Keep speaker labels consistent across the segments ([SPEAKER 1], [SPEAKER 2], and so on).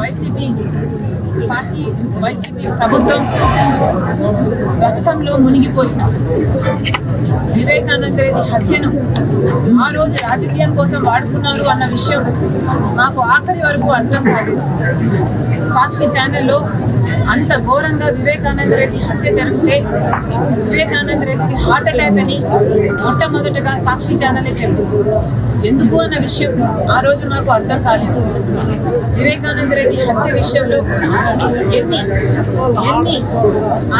[SPEAKER 1] YCP party YCP ప్రభుత్వం రక్తంలో మునిగిపోయింది. వివేకానంద రెడ్డి హత్యను ఆ రోజు రాజకీయం కోసం వాడుకున్నారు అన్న విషయం నాకు ఆఖరి వరకు అర్థం కాలేదు. సాక్షి ఛానల్లో అంత ఘోరంగా వివేకానంద రెడ్డి హత్య జరిగితే వివేకానంద రెడ్డికి హార్ట్ అటాక్ అని మొట్టమొదటగా సాక్షి ఛానలే చెప్పింది ఎందుకు అన్న విషయం ఆ రోజు నాకు అర్థం కాలేదు. వివేకానంద రెడ్డి హత్య విషయంలో ఎన్ని ఎన్ని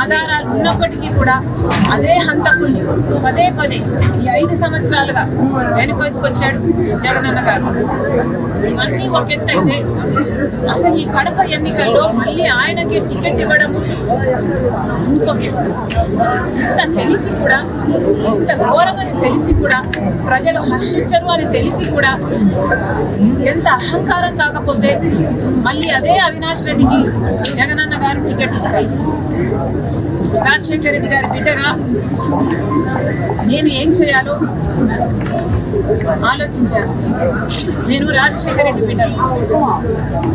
[SPEAKER 1] ఆధారాలు ఉన్నప్పటికీ కూడా అదే హంతకుల్ని పదే పదే ఈ ఐదు సంవత్సరాలుగా వెనుకోసుకొచ్చాడు జగనన్న గారు. ఇవన్నీ ఒక ఎత్తైతే అయితే అసలు ఈ కడప ఎన్నికల్లో మళ్ళీ ఆయనకి టికెట్ ఇవ్వడము ఇంకొక ఎత్తు. ఇంత తెలిసి కూడా ఇంత ఘోరమని తెలిసి కూడా ప్రజలు హర్షించరు అని తెలిసి కూడా ఎంత అహంకారం కాకపోతే మళ్ళీ అదే అవినాష్ రెడ్డికి జగనన్న గారు టికెట్ ఇస్తారు. రాజశేఖర రెడ్డి గారి బిడ్డగా నేను ఏం చేయాలో ఆలోచించాను. నేను రాజశేఖర రెడ్డి బిడ్డను.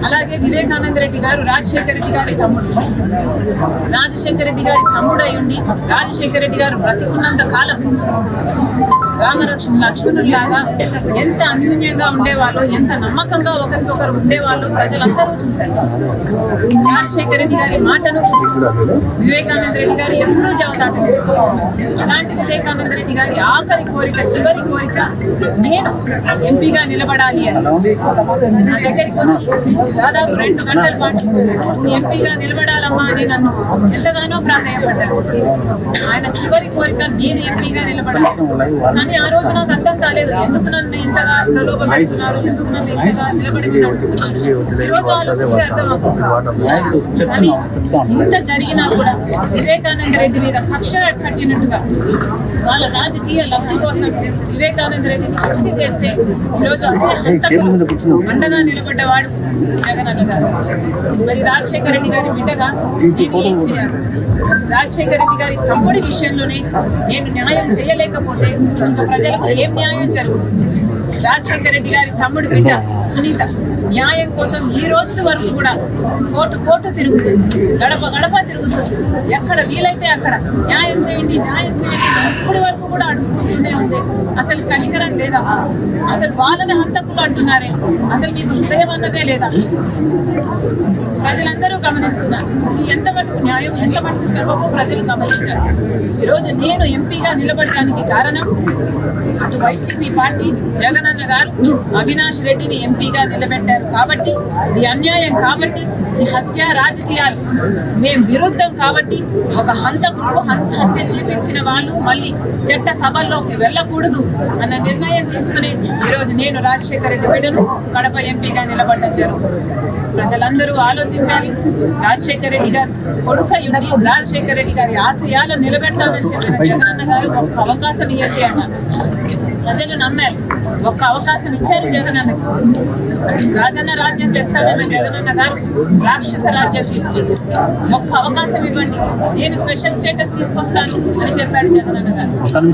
[SPEAKER 1] అలాగే వివేకానంద రెడ్డి గారు రాజశేఖర రెడ్డి గారి తమ్ముడు. రాజశేఖర రెడ్డి గారి తమ్ముడు అయి ఉండి రాజశేఖర రెడ్డి గారు బ్రతికున్నంత కాలం రామలక్ష్మ లక్ష్మణులాగా ఎంత అన్యూన్యంగా ఉండేవాళ్ళు ఎంత నమ్మకంగా ఒకరికొకరు ఉండేవాళ్ళు ప్రజలందరూ చూశారు. రాజశేఖర రెడ్డి గారి మాటను వివేకానంద రెడ్డి గారు ఎప్పుడూ జవదాటలేదు. అలాంటి వివేకానంద రెడ్డి గారి ఆఖరి కోరిక చివరి కోరిక నేను ఎంపీగా నిలబడాలి అని. నా దగ్గరికి వచ్చి దాదాపు రెండు గంటల పాటు ఎంపీగా నిలబడాలమ్మా అని నన్ను ఎంతగానో ప్రాధాన్యపడ్డారు. ఆయన చివరి కోరిక నేను ఎంపీగా నిలబడాలి కానీ ఆ రోజు నాకు అర్థం కాలేదు. ఎందుకు నన్ను ఇంతగా ప్రలోభ పెడుతున్నారు? ఎందుకు నన్ను ఇంతగా నిలబడి ఈ రోజు ఆలోచిస్తే అర్థమవుతుంది కానీ ఇంత జరిగినా కూడా వివేకానంద రెడ్డి మీద కక్ష కట్టినట్టుగా వాళ్ళ రాజకీయ లబ్ధి కోసం వివేకానంద రెడ్డిని హత్య చేస్తే ఈరోజు అదే హంతకు అండగా నిలబడ్డవాడు జగన్ గారు. మరి రాజశేఖర రెడ్డి గారి బిడ్డగా నేను ఏం చేయాలి? రాజశేఖర రెడ్డి గారి తమ్ముడి విషయంలోనే నేను న్యాయం చేయలేకపోతే ఇంకా ప్రజలకు ఏం న్యాయం జరుగుతుంది రాజశేఖర రెడ్డి గారి తమ్ముడు బిడ్డ సునీత. న్యాయం కోసం ఈ రోజు వరకు కూడా కోర్టు కోర్టు తిరుగుతుంది. గడప గడప తిరుగుతుంది. ఎక్కడ వీలైతే అక్కడ న్యాయం చేయండి న్యాయం చేయండి ఇప్పటి వరకు కూడా అడుగుతూనే ఉంది. అసలు కనికరం లేదా? అసలు వాళ్ళని హంతకులు అంటున్నారే? అసలు మీకు హృదయం అన్నదే లేదా? ప్రజలందరూ గమనిస్తున్నారు. ఇది ఎంత మటుకు న్యాయం ఎంత మటుకు సర్వము ప్రజలు గమనించారు? ఈరోజు నేను ఎంపీగా నిలబడటానికి కారణం అటు వైసీపీ పార్టీ జగనన్న గారు అవినాష్ రెడ్డిని ఎంపీగా నిలబెట్టారు. కాబట్టి ఇది అన్యాయం కాబట్టి ఇది హత్య రాజకీయాలు మేము విరుద్ధం కాబట్టి ఒక హంతకుడు హంత హత్య చేపించిన వాళ్ళు మళ్ళీ చట్ట సభల్లోకి వెళ్ళకూడదు అన్న నిర్ణయం తీసుకుని ఈరోజు నేను రాజశేఖర రెడ్డి బిడ్డను కడప ఎంపీగా నిలబడడం జరుగుతుంది. ప్రజలందరూ ఆలోచించాలి. రాజశేఖర రెడ్డి గారు కొడుక ఉండి రాజశేఖర రెడ్డి గారి ఆశయాలను నిలబెట్టాలని చెప్పిన జగనన్న గారు ఒక అవకాశం ఇవ్వండి అన్నారు. ప్రజలు నమ్మారు. ఒక్క అవకాశం ఇచ్చారు జగనన్నకి. రాజన్న రాజ్యం తెస్తానన్న జగనన్న గారు రాక్షస రాజ్యం తీసుకొచ్చారు. ఒక్క అవకాశం ఇవ్వండి. నేను స్పెషల్ స్టేటస్ తీసుకొస్తాను అని చెప్పాడు జగనన్న గారు.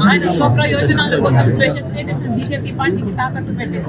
[SPEAKER 1] ఆయన స్వప్రయోజనాల కోసం స్పెషల్ స్టేటస్ బీజేపీ పార్టీకి తాకట్టు పెట్టేసి